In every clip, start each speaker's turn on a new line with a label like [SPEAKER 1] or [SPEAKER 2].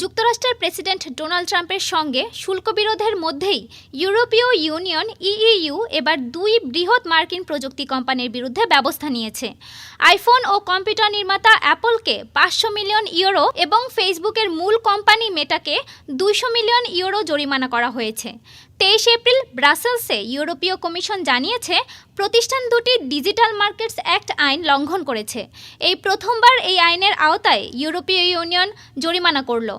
[SPEAKER 1] যুক্তরাষ্ট্রের president Donald ট্রাম্পের সঙ্গে শুল্ক বিরোধের মধ্যেই ইউরোপীয় ইউনিয়ন ইইউ এবার দুই বৃহৎ মার্কিন প্রযুক্তি কোম্পানির বিরুদ্ধে ব্যবস্থা নিয়েছে। আইফোন ও কম্পিউটার নির্মাতা অ্যাপলকে পাঁচশো মিলিয়ন ইউরো এবং ফেসবুকের মূল কোম্পানি মেটাকে দুইশো মিলিয়ন ইউরো জরিমানা করা হয়েছে। তেইশ এপ্রিল ব্রাসেলসে ইউরোপীয় কমিশন জানিয়েছে, প্রতিষ্ঠান দুটি ডিজিটাল মার্কেটস অ্যাক্ট আইন লঙ্ঘন করেছে। এই প্রথমবার এই আইনের আওতায় ইউরোপীয় ইউনিয়ন জরিমানা করল।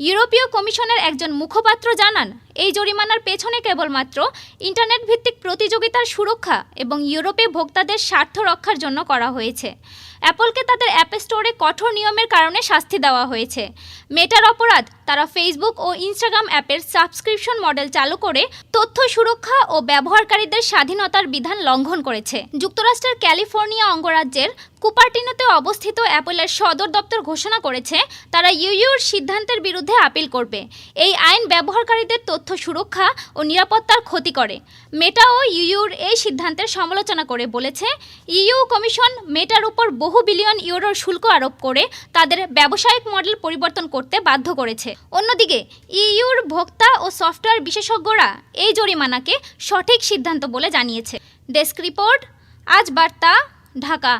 [SPEAKER 1] ইউরোপীয় কমিশনের একজন মুখপাত্র জানান, এই জরিমানার পেছনে কেবলমাত্র ইন্টারনেট ভিত্তিক প্রতিযোগিতার সুরক্ষা এবং ইউরোপে ভোক্তাদের স্বার্থ রক্ষার জন্য করা হয়েছে। অ্যাপলকে তাদের অ্যাপ স্টোরে কঠোর নিয়মের কারণে শাস্তি দেওয়া হয়েছে। মেটার অপরাধ, তারা ফেসবুক ও ইনস্টাগ্রাম অ্যাপের সাবস্ক্রিপশন মডেল চালু করে তথ্য সুরক্ষা ও ব্যবহারকারীদের স্বাধীনতার বিধান লঙ্ঘন করেছে। যুক্তরাষ্ট্রের ক্যালিফোর্নিয়া অঙ্গরাজ্যের কুপারটিনোতে অবস্থিত অ্যাপলের সদর দপ্তর ঘোষণা করেছে, তারা ইউইউর সিদ্ধান্তের বিরুদ্ধে আপিল করবে। এই আইন ব্যবহারকারীদের তথ্য সুরক্ষা ও নিরাপত্তার ক্ষতি করে। মেটা ও ইউইউর এই সিদ্ধান্তের সমালোচনা করে বলেছে, ইইউ কমিশন মেটার উপর বহু বিলিয়ন ইউরোর শুল্ক আরোপ করে তাদের ব্যবসায়িক মডেল পরিবর্তন করতে বাধ্য করেছে। অন্যদিকে, ইইউর ভোক্তা ও সফটওয়্যার বিশেষজ্ঞরা এই জরিমানাকে সঠিক সিদ্ধান্ত বলে জানিয়েছে। ডেস্ক রিপোর্ট, আজ বার্তা, ঢাকা।